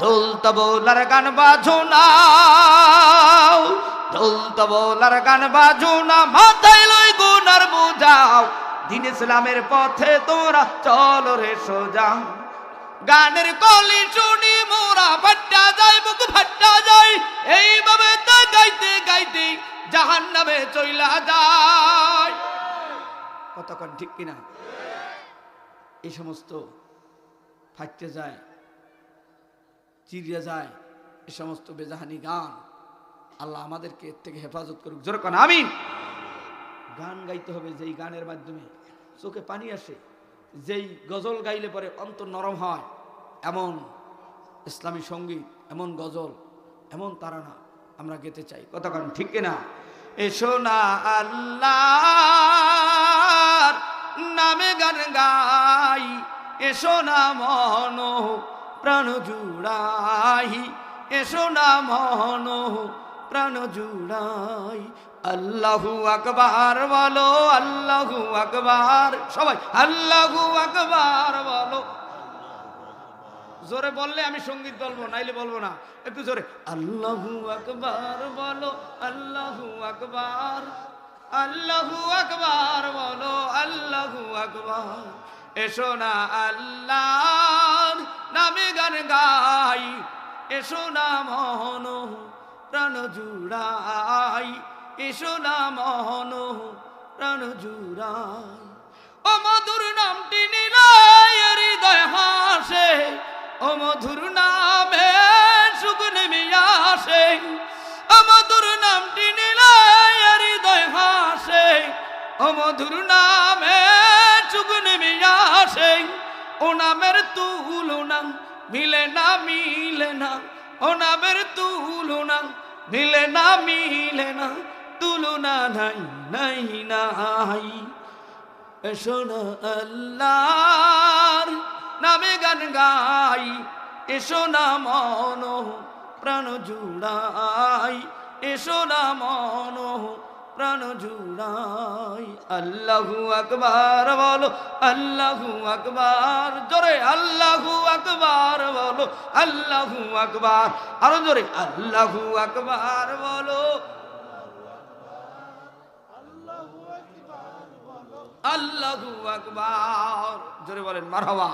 ঢোল তবলার গান বাজো না ঢোল তবলার গান বাজো না মাথায় লই গুনার বুঝাও, দিন ইসলামের পথে তোরা চলো রে সোজা। গানের কলি শুনি মোরা, ফাট্টা যায়, বুক ফাট্টা যায়, এইভাবে তা গাইতে গাইতে জাহান নামে চইলা যায়। কতক্ষণ ঠিক কিনা? এই সমস্ত ফাটতে যায় চিরিয়ে যায়, এ সমস্ত বেজাহানি গান। আল্লাহ আমাদেরকে এর থেকে হেফাজত করুক। যেরকম আমি গান গাইতে হবে যেই গানের মাধ্যমে চোখে পানি আসে, যেই গজল গাইলে পরে অন্তর নরম হয়, এমন ইসলামী সংগীত, এমন গজল, এমন তারানা আমরা গেতে চাই। কতক্ষণ ঠিক কিনা? এসো না আল্লাহ নামে গান গাই, এসো না মন প্রাণ জুড়াই, এসো না মন প্রাণ জুড়াই। আল্লাহু আকবার বলো, আল্লাহু আকবার। সবাই, আল্লাহু আকবার বলো। জোরে বললে আমি সংগীত বলব, নাইলে বলব না। একটু জোরে, আল্লাহু আকবার বলো, আল্লাহু আকবার। আল্লাহু আকবার বলো, আল্লাহু আকবার। এসো না আল্লাহ নামে গান গাই, এসো না মহন, প্রাণ জুড়াই। এসো না মহন, প্রাণ জুড়াই। ও মধুর নামটি নিলাই হৃদয় হাসে, ও মধুর নামে সুখ নেমে আসে। ও মধুর নামটি নিলাই হৃদয় হাসে, ও মধুর নামে সুখ নেমে আসে। ও নামের তুলনা মিলে না মিলে না। ও নামের তুলনা, মিলে না মিলে না। তুলনা নাই নাই নাই। এসো না আল্লাহর নামে গান গাই এসো না মন প্রাণ জুড়াই এসো না মন প্রাণ জুড়াই। আল্লাহু আকবার বলো, আল্লাহু আকবার, জোরে আল্লাহু আকবার বলো আল্লাহু আকবার। আরও জোরে আল্লাহু আকবার বলো। আল্লাহু আকবার জোরে বলেন মারহাবা।